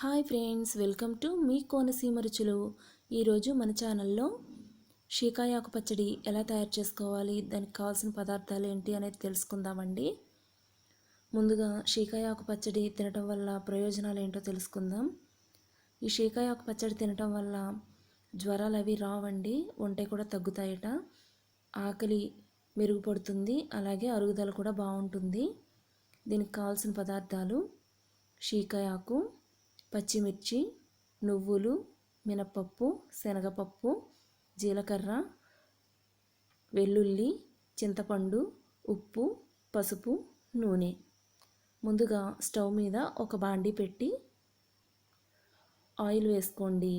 Hi friends welcome to మీ కోనసీమ రుచులు. ఈరోజు మన ఛానల్లో షీకాయాకు పచ్చడి ఎలా తయారు చేసుకోవాలి దానికి కావాల్సిన పదార్థాలు ఏంటి అనేది తెలుసుకుందామండి. ముందుగా షీకాయాకు పచ్చడి తినటం వల్ల ప్రయోజనాలు ఏంటో తెలుసుకుందాం. ఈ షీకాయాకు పచ్చడి తినటం వల్ల జ్వరాలు అవి రావండి ఒంటే కూడా తగ్గుతాయట. ఆకలి మెరుగుపడుతుంది అలాగే అరుగుదల కూడా బాగుంటుంది. దీనికి కావాల్సిన పదార్థాలు షీకాయాకు పచ్చిమిర్చి నువ్వులు మినపప్పు శనగపప్పు జీలకర్ర వెల్లుల్లి చింతపండు ఉప్పు పసుపు నూనె. ముందుగా స్టవ్ మీద ఒక బాండి పెట్టి ఆయిల్ వేసుకోండి.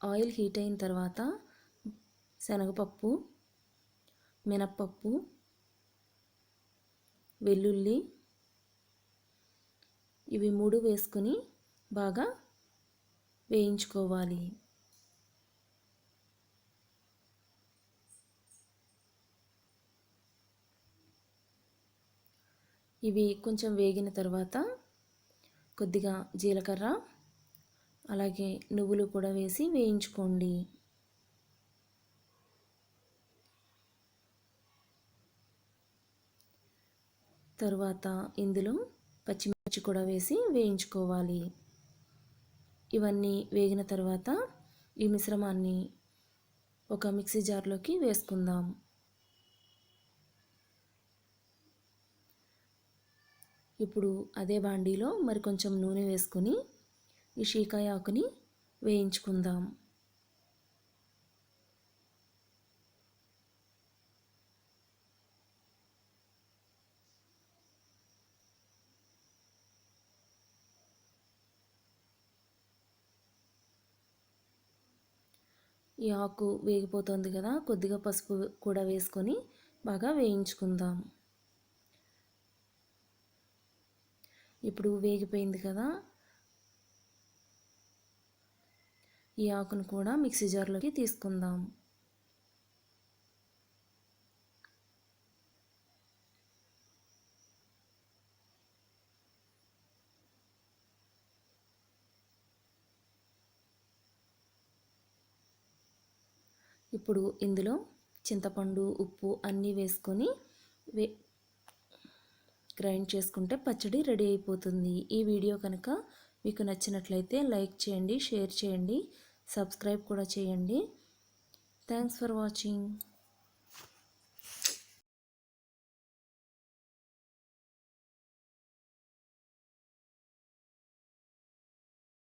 ఆయిల్ హీట్ అయిన తర్వాత శనగపప్పు మినప్పప్పు వెల్లుల్లి ఇవి మూడు వేసుకొని బాగా వేయించుకోవాలి. ఇవి కొంచెం వేగిన తర్వాత కొద్దిగా జీలకర్ర అలాగే నువ్వులు కూడా వేసి వేయించుకోండి. తరువాత ఇందులో పచ్చిమిర్చి కూడా వేసి వేయించుకోవాలి. ఇవన్నీ వేగిన తర్వాత ఈ మిశ్రమాన్ని ఒక మిక్సీ జార్లోకి వేసుకుందాం. ఇప్పుడు అదే బాండీలో మరి కొంచెం నూనె వేసుకొని ఈ షీకాయ ఆకుని వేయించుకుందాం. ఈ ఆకు వేగిపోతుంది కదా కొద్దిగా పసుపు కూడా వేసుకొని బాగా వేయించుకుందాం. ఇప్పుడు వేగిపోయింది కదా ఈ ఆకును కూడా మిక్సీ జార్లోకి తీసుకుందాం. ఇప్పుడు ఇందులో చింతపండు ఉప్పు అన్నీ వేసుకొని వే గ్రైండ్ చేసుకుంటే పచ్చడి రెడీ అయిపోతుంది. ఈ వీడియో కనుక మీకు నచ్చినట్లయితే లైక్ చేయండి షేర్ చేయండి సబ్స్క్రైబ్ కూడా చేయండి. Thanks for watching.